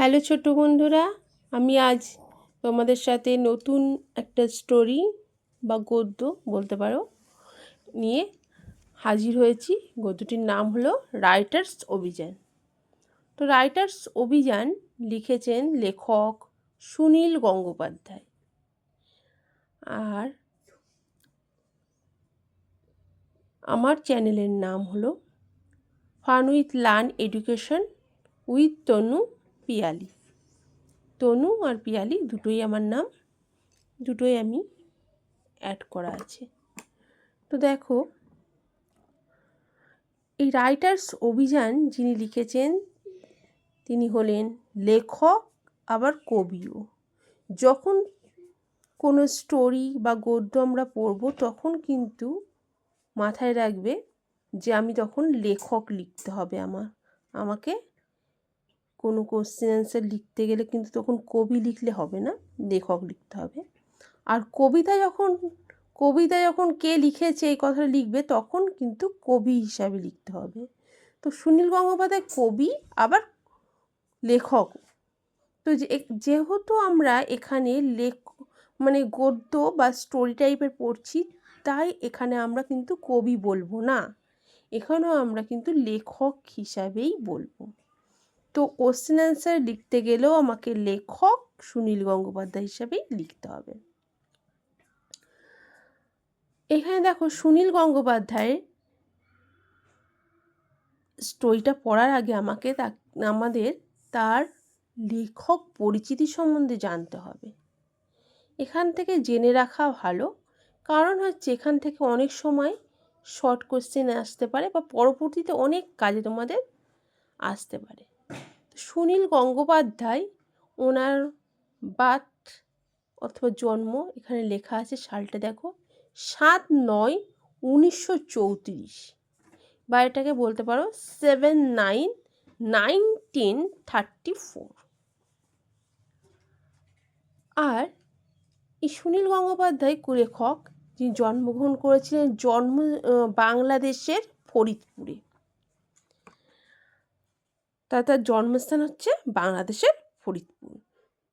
Hello ছোট বন্ধুরা, আমি আজ তোমাদের সাথে নতুন একটা স্টোরি বা গদ্য বলতে পারো নিয়ে হাজির হয়েছি। গদ্যটির নাম হলো রাইটার্স অভিযান তো রাইটার্স অভিযান লিখেছেন লেখক সুনীল গঙ্গোপাধ্যায়। আর আমার চ্যানেলের নাম হলো fun with learn education with Tanu Piyali. Tanu আর পিয়ালি দুটোই আমার নাম, দুটোই আমি অ্যাড করা আছে। তো দেখো, এই রাইটার্স অভিযান যিনি লিখেছেন, তিনি হলেন লেখক, আবার কবিও। যখন কোনো স্টোরি বা গদ্য আমরা পড়ব, তখন কিন্তু মাথায় রাখবে যে আমি তখন লেখক লিখতে হবে আমার, আমাকে কোনো কোশ্চেন অ্যান্সার লিখতে গেলে কিন্তু তখন কবি লিখলে হবে না, লেখক লিখতে হবে। আর কবিতা যখন কবিতা যখন কে লিখেছে, এই কথাটা লিখবে, তখন কিন্তু কবি হিসাবে লিখতে হবে। তো সুনীল গঙ্গোপাধ্যায় কবি, আবার লেখক। তো যেহেতু আমরা এখানে লেখ মানে গদ্য বা স্টোরি টাইপের পড়ছি, তাই এখানে আমরা কিন্তু কবি বলব না। এখানেও আমরা কিন্তু লেখক হিসাবেই বলব। তো কোশ্চেন অ্যান্সার লিখতে গেলেও আমাকে লেখক সুনীল গঙ্গোপাধ্যায় হিসাবেই লিখতে হবে। এখানে দেখো সুনীল গঙ্গোপাধ্যায়ের স্টোরিটা পড়ার আগে আমাকে তা আমাদের তার লেখক পরিচিতি সম্বন্ধে জানতে হবে। এখান থেকে জেনে রাখা ভালো। কারণ হচ্ছে এখান থেকে অনেক সময় শর্ট কোশ্চেন আসতে পারে বা পরবর্তীতে অনেক কাজে তোমাদের আসতে পারে। সুনীল গঙ্গোপাধ্যায়, ওনার বাত অথবা জন্ম এখানে লেখা আছে, সালটা দেখো, সাত নয় উনিশশো চৌত্রিশ। বা এটাকে বলতে পারো, seven nine nineteen thirty four. আর এই সুনীল গঙ্গোপাধ্যায় লেখক, যিনি জন্মগ্রহণ করেছিলেন, জন্ম বাংলাদেশের ফরিদপুরে। তা তার জন্মস্থান হচ্ছে বাংলাদেশের ফরিদপুর।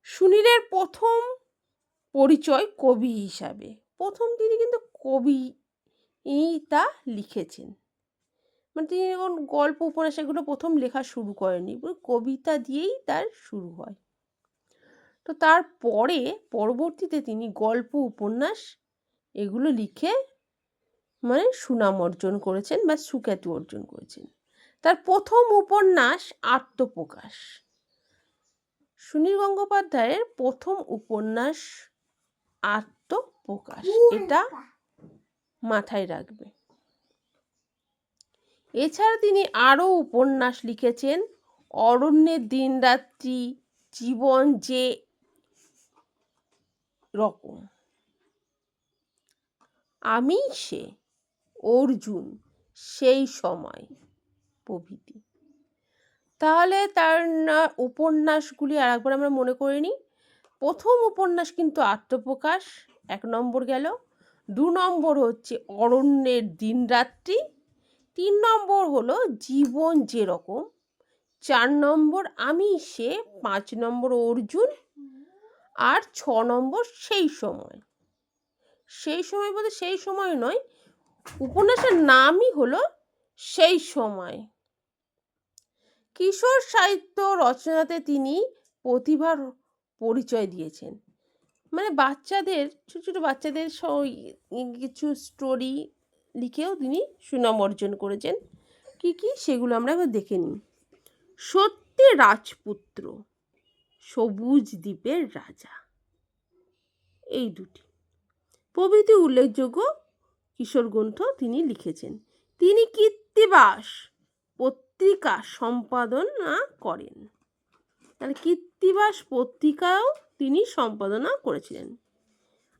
সুনীলের প্রথম পরিচয় কবি হিসাবে। প্রথম তিনি কিন্তু কবি তা লিখেছেন। মানে তিনি যখন গল্প উপন্যাস এগুলো প্রথম লেখা শুরু করেনি কবিতা দিয়েই তার শুরু হয়। তো তারপরে পরবর্তীতে তিনি গল্প, উপন্যাস এগুলো লিখে মানে সুনাম অর্জন করেছেন বা সুখ্যাতি অর্জন করেছেন। তার প্রথম উপন্যাস আত্মপ্রকাশ। সুনীল গঙ্গোপাধ্যায়ের প্রথম উপন্যাস আত্মপ্রকাশ। এটা মাথায় রাখবে। এছাড়া তিনি আরও উপন্যাস লিখেছেন অরণ্যের দিনরাত্রি জীবন যে রকম। আমি সে অর্জুন সেই সময়। প্রভৃতি। তাহলে তার উপন্যাসগুলি আর একবার আমরা মনে করে নিই। প্রথম উপন্যাস কিন্তু আত্মপ্রকাশ, এক নম্বর গেল। দু নম্বর হচ্ছে অরণ্যের দিনরাত্রি। তিন নম্বর হলো জীবন যেরকম। চার নম্বর আমি সে, পাঁচ নম্বর অর্জুন, আর ছ নম্বর সেই সময়। সেই সময় বলতে সেই সময় নয়, উপন্যাসের নামই হলো সেই সময়। কিশোর সাহিত্য রচনাতে তিনি প্রতিভার পরিচয় দিয়েছেন। মানে বাচ্চাদের, ছোটো ছোটো বাচ্চাদের কিছু স্টোরি লিখেও তিনি সুনাম অর্জন করেছেন। কি কি? সেগুলো আমরা এবার দেখে নিই। সত্যি রাজপুত্র, সবুজ দ্বীপের রাজা। এই দুটি। প্রভৃতি উল্লেখযোগ্য কিশোর গ্রন্থ তিনি লিখেছেন। তিনি কীর্তিবাস পত্রিকা সম্পাদনা করেন। তাহলে কীর্তিবাস পত্রিকাও তিনি সম্পাদনা করেছিলেন।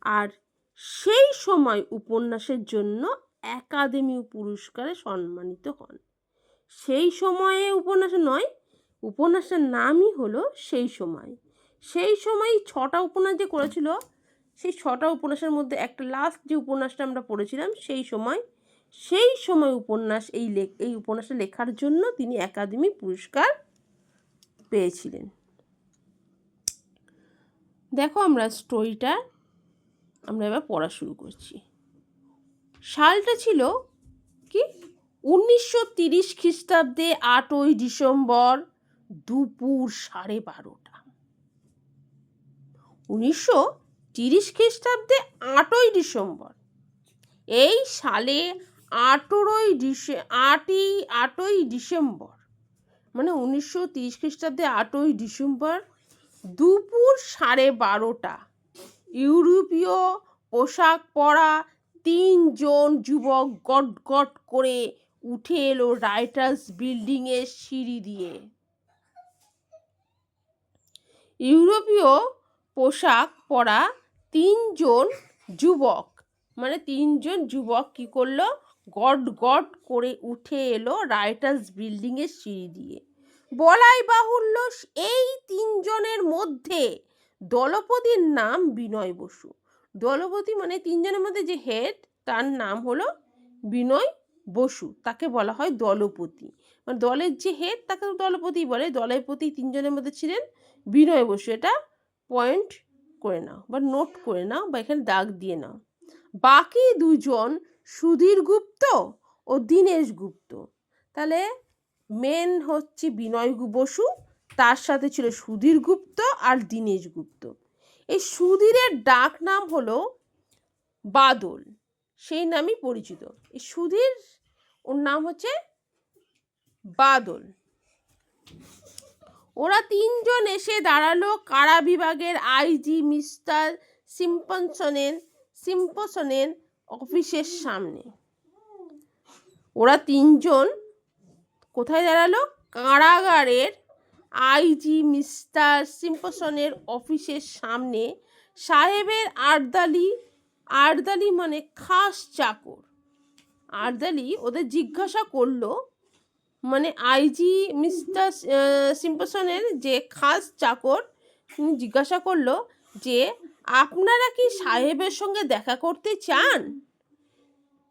আর সেই সময় উপন্যাসের জন্য একাডেমি পুরস্কারে সম্মানিত হন। সেই সময়ে উপন্যাস নয়, উপন্যাসের নামই হলো সেই সময়। সেই সময় ছটা উপন্যাস যে করেছিল, সেই ছটা উপন্যাসের মধ্যে একটা লাস্ট যে উপন্যাসটা আমরা পড়েছিলাম, সেই সময় সেই সময় উপন্যাস, এই এই উপন্যাসটা লেখার জন্য তিনি একাডেমি পুরস্কার পেয়েছিলেন। দেখো আমরা স্টোরিটা আমরা এবার পড়া শুরু করছি। সালটা ছিল কি? উনিশশো তিরিশ খ্রিস্টাব্দে আটই ডিসেম্বর দুপুর সাড়ে বারোটা। উনিশশো তিরিশ খ্রিস্টাব্দে আটই ডিসেম্বর, এই সালে আঠেরোই ডিসে, আটই আটই ডিসেম্বর মানে উনিশশো তিরিশ খ্রিস্টাব্দে আটই ডিসেম্বর দুপুর সাড়ে বারোটা। ইউরোপীয় পোশাক পরা তিনজন যুবক গট গট করে উঠে এলো রাইটার্স বিল্ডিংয়ের সিঁড়ি দিয়ে। ইউরোপীয় পোশাক পরা তিনজন যুবক মানে তিনজন যুবক কি করল? গট গট করে উঠে এলো রাইটার্স বিল্ডিংয়ের সিঁড়ি দিয়ে। বলাই বাহুল্য এই তিনজনের মধ্যে দলপতির নাম বিনয় বসু। দলপতি মানে তিনজনের মধ্যে যে হেড তার নাম হলো বিনয় বসু। তাকে বলা হয় দলপতি। মানে দলের যে হেড তাকে দলপতি বলে। দলের প্রতি তিনজনের মধ্যে ছিলেন বিনয় বসু। এটা পয়েন্ট করে নাও বা নোট করে নাও বা এখানে দাগ দিয়ে নাও। বাকি দুজন সুধীর গুপ্ত ও দীনেশ গুপ্ত। তাহলে মেন হচ্ছে বিনয় বসু, তার সাথে ছিল সুধীর গুপ্ত আর দীনেশ গুপ্ত। এই সুধীরের ডাক নাম হলো বাদল, সেই নামই পরিচিত। এই সুধীর, ওর নাম হচ্ছে বাদল। ওরা তিনজন এসে দাঁড়াল কারা বিভাগের আইজি মিস্টার সিম্পসনের সিম্পসনের অফিসের সামনে। ওরা তিনজন কোথায় দাঁড়াল? কারাগারের আইজি মিস্টার সিম্পসনের অফিসের সামনে। সাহেবের আরদালি আরদালি মানে খাস চাকর। আরদালি ওদের জিজ্ঞাসা করল মানে আইজি মিস্টার সিম্পসনের যে খাস চাকর, তিনি জিজ্ঞাসা করল যে আপনারা কি সাহেবের সঙ্গে দেখা করতে চান?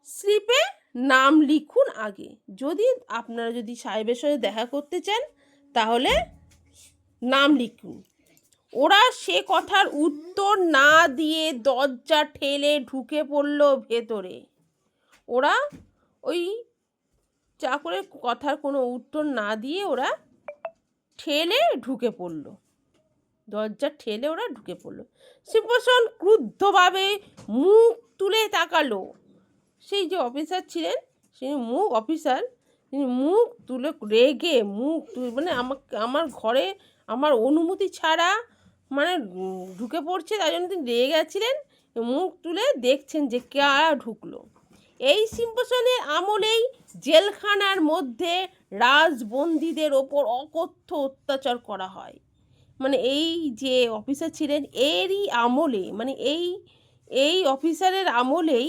স্লিপে নাম লিখুন আগে। যদি আপনারা যদি সাহেবের সঙ্গে দেখা করতে চান, তাহলে নাম লিখুন। ওরা সে কথার উত্তর না দিয়ে দরজা ঠেলে ঢুকে পড়ল ভেতরে। ওরা ওই চাকরের কথার কোনো উত্তর না দিয়ে ওরা ঠেলে ঢুকে পড়ল। দরজা ঠেলে ওরা ঢুকে পড়ল। শিবপ্রসন্ন ক্রুদ্ধভাবে মুখ তুলে তাকালো। সেই যে অফিসার ছিলেন, সেই মুখ অফিসার তিনি মুখ তুলে রেগে মুখ তুলে মানে আমার আমার ঘরে আমার অনুমতি ছাড়া মানে ঢুকে পড়ছে তাই জন্য তিনি রেগে গেছিলেন মুখ তুলে দেখছেন যে কারা ঢুকলো। এই সিম্পসনের আমলেই জেলখানার মধ্যে রাজবন্দীদের ওপর অকথ্য অত্যাচার করা হয়। মানে এই যে অফিসার ছিলেন, এরই আমলে মানে এই এই অফিসারের আমলেই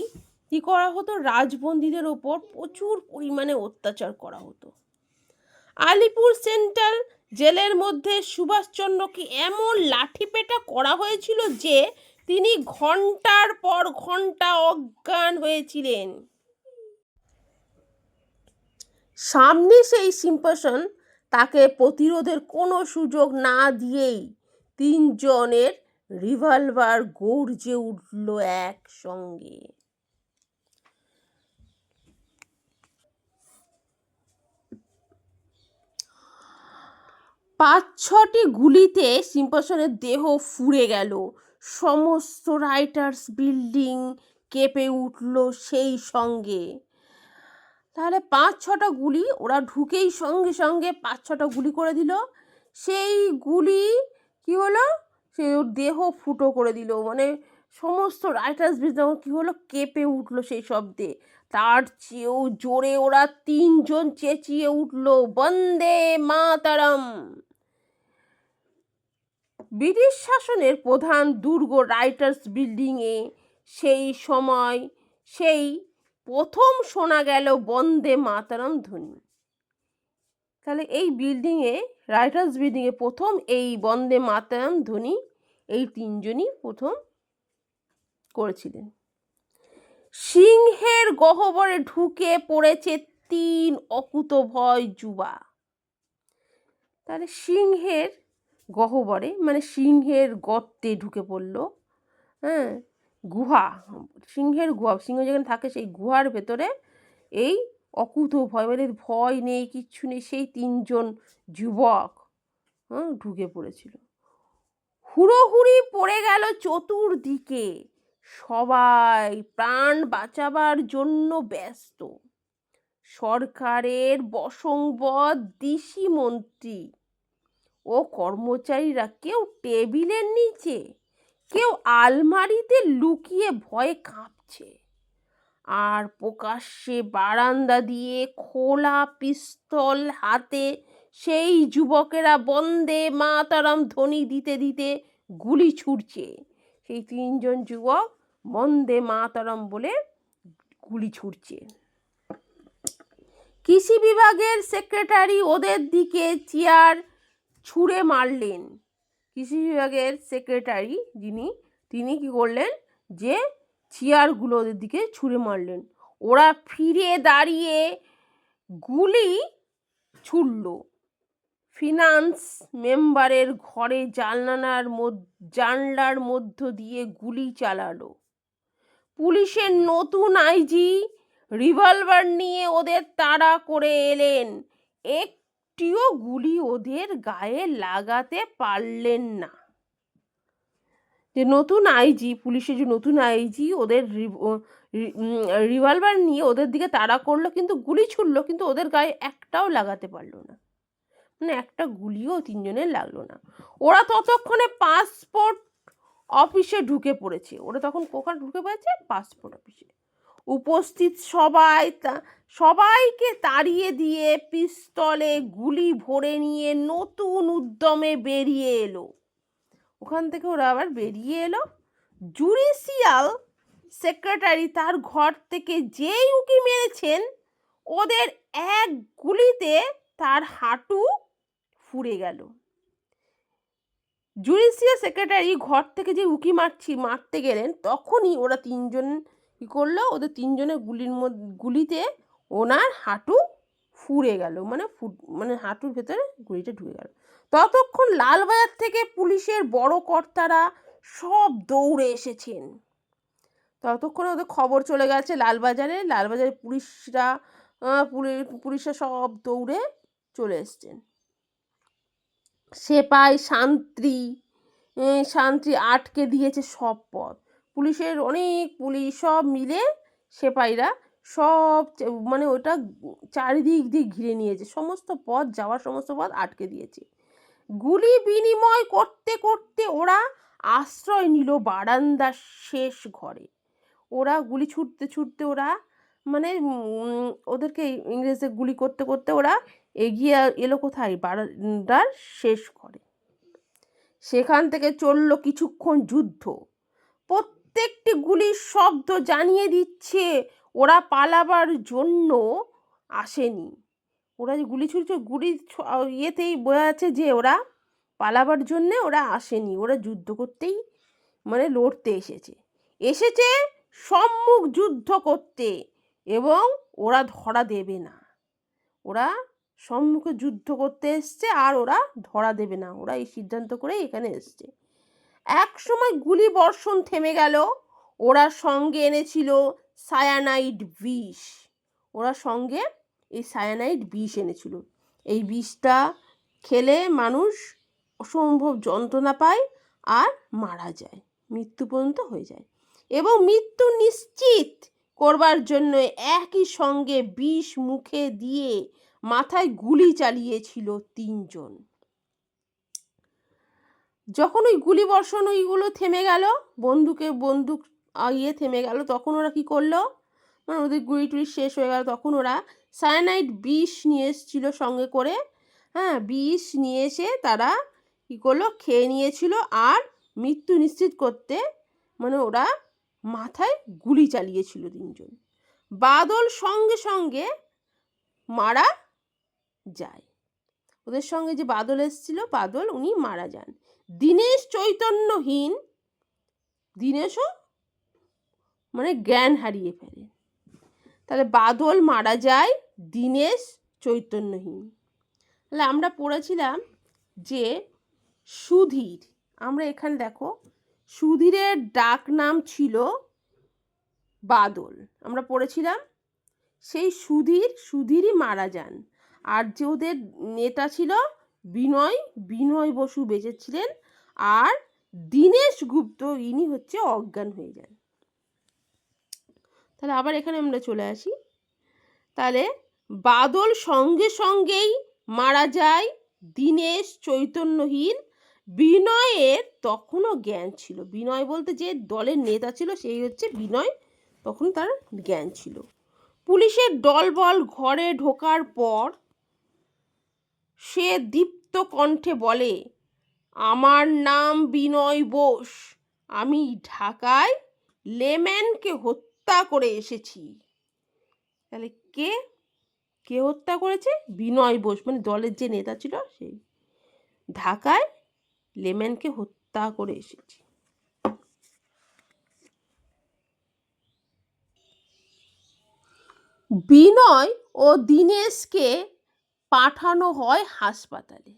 কী করা হতো? রাজবন্দীদের ওপর প্রচুর পরিমাণে অত্যাচার করা হতো। আলিপুর সেন্ট্রাল জেলের মধ্যে সুভাষচন্দ্রকে এমন লাঠিপেটা করা হয়েছিল যে তিনি ঘণ্টার পর ঘণ্টা অজ্ঞান হয়েছিলেন। সামনে সেই সিম্পসন তাকে প্রতিরোধের কোনো সুযোগ না দিয়েই তিনজনের রিভলভার গর্জে উঠল একসঙ্গে। পাঁচ ছটি গুলিতে সিম্পসনের দেহ ফুঁড়ে গেল। সমস্ত রাইটার্স বিল্ডিং কেঁপে উঠল সেই সঙ্গে। তাহলে পাঁচ ছটা গুলি ওরা ঢুকেই সঙ্গে সঙ্গে পাঁচ ছটা গুলি করে দিল। সেই গুলি কি হলো? সে ওর দেহ ফুটো করে দিল। মানে সমস্ত রাইটার্স বিল্ডিং কী হলো, কেঁপে উঠল সেই শব্দে। তার চেয়েও জোরে ওরা তিনজন চেঁচিয়ে উঠল, বন্দে মাতারম! ব্রিটিশ শাসনের প্রধান দুর্গ রাইটার্স বিল্ডিংয়ে সেই সময় সেই প্রথম শোনা গেল বন্দে মাতারাম ধ্বনি। তাহলে এই বিল্ডিংয়ে রাইটার্স বিল্ডিংয়ে প্রথম এই বন্দে মাতারাম ধ্বনি, এই তিনজনই প্রথম করেছিলেন। সিংহের গহ্বরে ঢুকে পড়েছে তিন অকুতভয় যুবা। তাহলে সিংহের গহ্বরে মানে সিংহের গর্তে ঢুকে পড়ল হ্যাঁ? গুহা, সিংহের গুহা, সিংহ যেখানে থাকে সেই গুহার ভেতরে এই অকুত ভয় মানে ভয় নেই, কিচ্ছু নেই, সেই তিনজন যুবক হ্যাঁ ঢুকে পড়েছিল। হুড়োহুড়ি পড়ে গেল চতুর্দিকে। সবাই প্রাণ বাঁচাবার জন্য ব্যস্ত। সরকারের বসংবদ দিশি মন্ত্রী ও কর্মচারীরা কেউ টেবিলের নিচে কেউ আলমারিতে লুকিয়ে ভয়ে কাঁপছে। আর প্রকাশ্যে বারান্দা দিয়ে খোলা পিস্তল হাতে সেই যুবকেরা বন্দে মাতারাম ধ্বনি দিতে দিতে গুলি ছুটছে সেই তিনজন যুবক বন্দে মাতারাম বলে গুলি ছুটছে কৃষি বিভাগের সেক্রেটারি ওদের দিকে চেয়ার ছুঁড়ে মারলেন। কৃষি বিভাগের সেক্রেটারি যিনি, তিনি কি করলেন? যে চেয়ারগুলো ওদের দিকে ছুঁড়ে মারলেন। ওরা ফিরে দাঁড়িয়ে গুলি ছুড়ল। ফিনান্স মেম্বারের ঘরে জানলার জানলার মধ্য দিয়ে গুলি চালালো। পুলিশের নতুন আইজি রিভলভার নিয়ে ওদের তাড়া করে এলেন। একটিও গুলি ওদের গায়ে লাগাতে পারলেন না। যে নতুন আইজি পুলিশের যে নতুন আইজি ওদের রিভলভার নিয়ে ওদের দিকে তাড়া করল, কিন্তু গুলি ছুড়লো, কিন্তু ওদের গায়ে একটাও লাগাতে পারল না। মানে একটা গুলিও তিনজনের লাগল না। ওরা ততক্ষণে পাসপোর্ট অফিসে ঢুকে পড়েছে। ওরা তখন কোখানে ঢুকে পড়েছে? পাসপোর্ট অফিসে উপস্থিত সবাই সবাইকে তাড়িয়ে দিয়ে পিস্তলে গুলি ভরে নিয়ে নতুন উদ্যমে বেরিয়ে এলো। ওখান থেকে ওরা আবার বেরিয়ে এলো। জুডিশিয়াল সেক্রেটারি তার ঘর থেকে যেই উকি মেরেছেন, ওদের এক গুলিতে তার হাঁটু ফুরে গেল। জুডিশিয়াল সেক্রেটারি ঘর থেকে যে উকি মারছি, মারতে গেলেন, তখনই ওরা তিনজন কী করল? ওদের তিনজনের গুলির মধ্যে, গুলিতে ওনার হাঁটু ফুরে গেল। মানে ফুট মানে হাঁটুর ভেতরে গুলিটা ঢুকে গেল। ততক্ষণ লালবাজার থেকে পুলিশের বড় কর্তারা সব দৌড়ে এসেছেন। ততক্ষণে ওদের খবর চলে গেছে লালবাজারে। লালবাজারে পুলিশরা পুলিশরা সব দৌড়ে চলে এসছেন। সেপাই শান্তি শান্তি আটকে দিয়েছে সব পথ। পুলিশের অনেক পুলিশ সব মিলে সেপাইরা সব মানে ওটা চারিদিক দিয়ে ঘিরে নিয়েছে। সমস্ত পথ, যাওয়ার সমস্ত পথ আটকে দিয়েছে। গুলি বিনিময় করতে করতে ওরা আশ্রয় নিল বারান্দার শেষ ঘরে। ওরা গুলি ছুটতে ছুটতে ওরা মানে ওদেরকে ইংরেজদের গুলি করতে করতে ওরা এগিয়ে এলো কোথায়? বারান্দার শেষ ঘরে। সেখান থেকে চলল কিছুক্ষণ যুদ্ধ। প্রত্যেকটি গুলির শব্দ জানিয়ে দিচ্ছে, ওরা পালাবার জন্য আসেনি। ওরা যে গুলি ছুটছে গুলি ইয়েতেই বোঝা যাচ্ছে যে ওরা পালাবার জন্যে ওরা আসেনি, ওরা যুদ্ধ করতেই মানে লড়তে এসেছে। এসেছে সম্মুখ যুদ্ধ করতে এবং ওরা ধরা দেবে না। ওরা সম্মুখে যুদ্ধ করতে এসছে আর ওরা ধরা দেবে না। ওরা এই সিদ্ধান্ত করে এখানে এসছে। এক সময় গুলি বর্ষণ থেমে গেল। ওরা সঙ্গে এনেছিল সায়ানাইড বিষ। ওরা সঙ্গে এই সায়ানাইড বিষ এনেছিল। এই বিষটা খেলে মানুষ অসম্ভব যন্ত্রণা পায় আর মারা যায়, মৃত্যু পর্যন্ত হয়ে যায়। এবং মৃত্যু নিশ্চিত করবার জন্য একই সঙ্গে বিষ মুখে দিয়ে মাথায় গুলি চালিয়েছিল তিনজন। যখন ওই গুলি বর্ষণ ওইগুলো থেমে গেল, বন্দুকে বন্দুক ইয়ে থেমে গেল, তখন ওরা কি করল? মানে ওদের গুলি টুলি শেষ হয়ে গেল। তখন ওরা সায়ানাইট বিষ নিয়ে এসেছিল সঙ্গে করে। হ্যাঁ বিষ নিয়ে এসে তারা কী করল? খেয়ে নিয়েছিল আর মৃত্যু নিশ্চিত করতে মানে ওরা মাথায় গুলি চালিয়েছিল তিনজন। বাদল সঙ্গে সঙ্গে মারা যায়। ওদের সঙ্গে যে বাদল এসেছিল, বাদল উনি মারা যান। দীনেশ চৈতন্যহীন, দীনেশও মানে জ্ঞান হারিয়ে ফেলে। তাহলে বাদল মারা যায় দীনেশ চৈতন্যহীন। তাহলে আমরা পড়েছিলাম যে সুধীর, আমরা এখানে দেখো, সুধীরের ডাক নাম ছিল বাদল। আমরা পড়েছিলাম, সেই সুধীর, সুধীরই মারা যান। আর যে ওদের নেতা ছিল বিনয় বিনয় বসু বেঁচেছিলেন আর দীনেশ গুপ্ত ইনি হচ্ছে অজ্ঞান হয়ে যান। তাহলে আবার এখানে আমরা চলে আসি। তাহলে বাদল সঙ্গে সঙ্গেই মারা যায় দীনেশ চৈতন্যহীন। বিনয়ের তখনও জ্ঞান ছিল। বিনয় বলতে যে দলের নেতা ছিল সেই হচ্ছে বিনয়। তখন তার জ্ঞান ছিল। পুলিশের দলবল ঘরে ঢোকার পর সে দীপ্ত কণ্ঠে বলে, আমার নাম বিনয় বোস। আমি ঢাকায় লেম্যানকে হত্যা করে এসেছি। তাহলে কে? কে হত্যা করেছে? বিনয় বোস মানে দলের যে নেতা ছিল সেই ঢাকায় লেম্যানকে হত্যা করে এসেছি। বিনয় ও দীনেশকে পাঠানো হয় হাসপাতালে।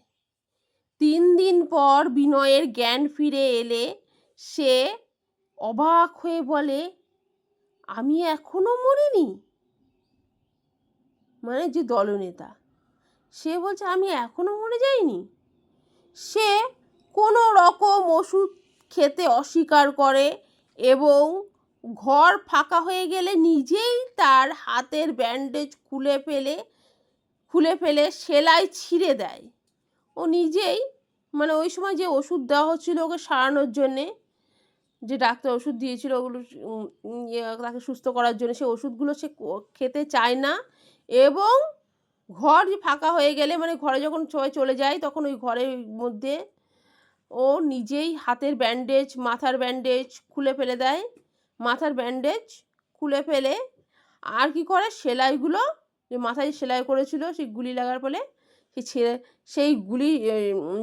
তিন দিন পর বিনয়ের জ্ঞান ফিরে এলে সে অবাক হয়ে বলে, আমি এখনও মরিনি? মানে যে দলনেতা, সে বলছে, আমি এখনও মরে যাইনি? সে কোনো রকম ওষুধ খেতে অস্বীকার করে এবং ঘর ফাঁকা হয়ে গেলে নিজেই তার হাতের ব্যান্ডেজ খুলে ফেলে খুলে ফেলে সেলাই ছিঁড়ে দেয়। ও নিজেই মানে ওই সময় যে ওষুধ দেওয়া হচ্ছিল ওকে সারানোর জন্যে যে ডাক্তার ওষুধ দিয়েছিল ওগুলো ইয়ে, তাকে সুস্থ করার জন্য সে ওষুধগুলো সে খেতে চায় না এবং ঘর ফাঁকা হয়ে গেলে মানে ঘরে যখন সবাই চলে যায় তখন ওই ঘরের মধ্যে ও নিজেই হাতের ব্যান্ডেজ মাথার ব্যান্ডেজ খুলে ফেলে দেয়। মাথার ব্যান্ডেজ খুলে ফেলে আর কি করে? সেলাইগুলো যে মাথায় সেলাই করেছিল, সেই গুলি লাগার ফলে সেই ছেড়ে সেই গুলি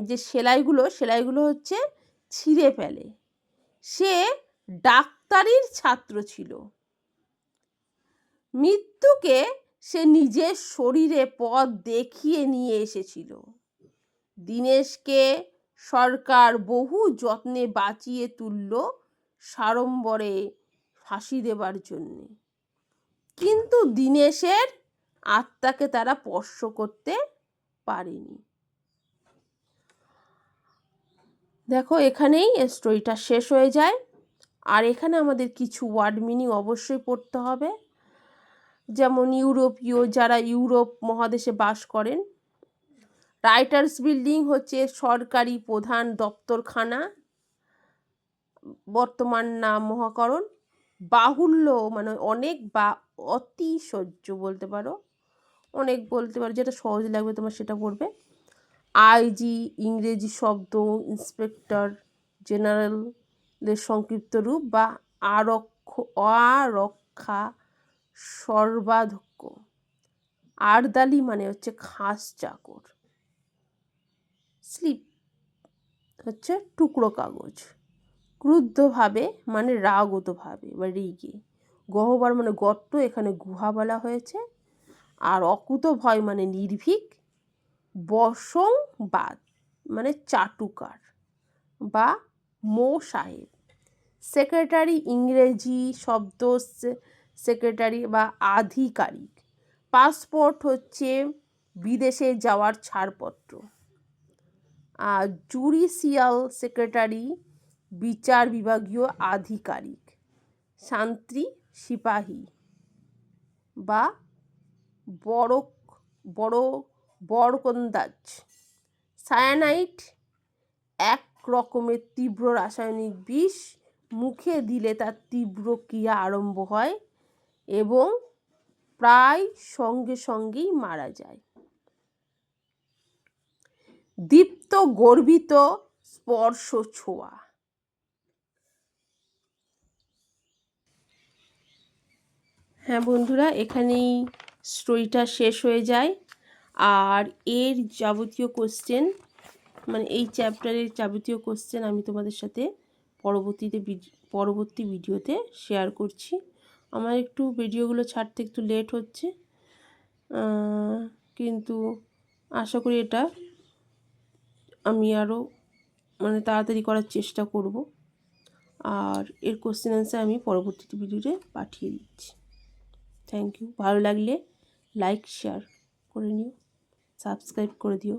যে সেলাইগুলো সেলাইগুলো হচ্ছে ছিঁড়ে ফেলে। সে ডাক্তারির ছাত্র ছিল। মৃত্যুকে সে নিজের শরীরে পথ দেখিয়ে নিয়ে এসেছিল। দীনেশকে সরকার বহু যত্নে বাঁচিয়ে তুলল সাড়ম্বরে ফাঁসি দেবার জন্যে। কিন্তু দীনেশের আত্মাকে তারা স্পর্শ করতে পারেনি। দেখো, এখানেই স্টোরিটা শেষ হয়ে যায়। আর এখানে আমাদের কিছু ওয়ার্ড মিনিং অবশ্যই পড়তে হবে। যেমন ইউরোপীয় যারা ইউরোপ মহাদেশে বাস করেন রাইটার্স বিল্ডিং হচ্ছে সরকারি প্রধান দপ্তরখানা, বর্তমান নাম মহাকরণ। বাহুল্য মানে অনেক বা অতি সহ্য বলতে পারো। অনেক বলতে পারো, যেটা সহজ লাগবে তোমার সেটা পড়বে আইজি, ইংরেজি শব্দ, ইন্সপেক্টর জেনারেলের সংক্ষিপ্ত রূপ বা আরক্ষ, আরক্ষা, সর্বাধ্যক্ষ। আরদালি মানে হচ্ছে খাস চাকর। স্লিপ হচ্ছে টুকরো কাগজ। ক্রুদ্ধভাবে মানে রাগতভাবে বা রেগে। গহ্বর মানে গর্ত, এখানে গুহা বলা হয়েছে। আর অকুত ভয় মানে নির্ভীক বসংবাদ মানে চাটুকার বা মো সাহেব। সেক্রেটারি ইংরেজি শব্দ সেক্রেটারি বা আধিকারিক। পাসপোর্ট হচ্ছে বিদেশে যাওয়ার ছাড়পত্র। আর জুডিশিয়াল সেক্রেটারি, বিচার বিভাগীয় আধিকারিক, শান্তি সিপাহী বা বড় বড়, বরকন্দাজ। সায়ানাইট এক রকমের তীব্র রাসায়নিক বিষ মুখে দিলে তার তীব্র ক্রিয়া আরম্ভ হয় এবং প্রায় সঙ্গে সঙ্গেই মারা যায়। দীপ্ত গর্বিত স্পর্শ ছোঁয়া। হ্যাঁ বন্ধুরা, এখানেই স্টোরিটা শেষ হয়ে যায়। আর এর যাবতীয় কোশ্চেন মানে এই চ্যাপ্টারের যাবতীয় কোশ্চেন আমি তোমাদের সাথে পরবর্তীতে পরবর্তী ভিডিওতে শেয়ার করছি। আমার একটু ভিডিওগুলো ছাড়তে একটু লেট হচ্ছে। কিন্তু আশা করি এটা আমি আরও মানে তাড়াতাড়ি করার চেষ্টা করব। আর এর কোশ্চেন অ্যান্সার আমি পরবর্তীতে ভিডিওতে পাঠিয়ে দিচ্ছি। Thank you. ভালো লাগলে লাইক শেয়ার করে নিও সাবস্ক্রাইব করে দিও।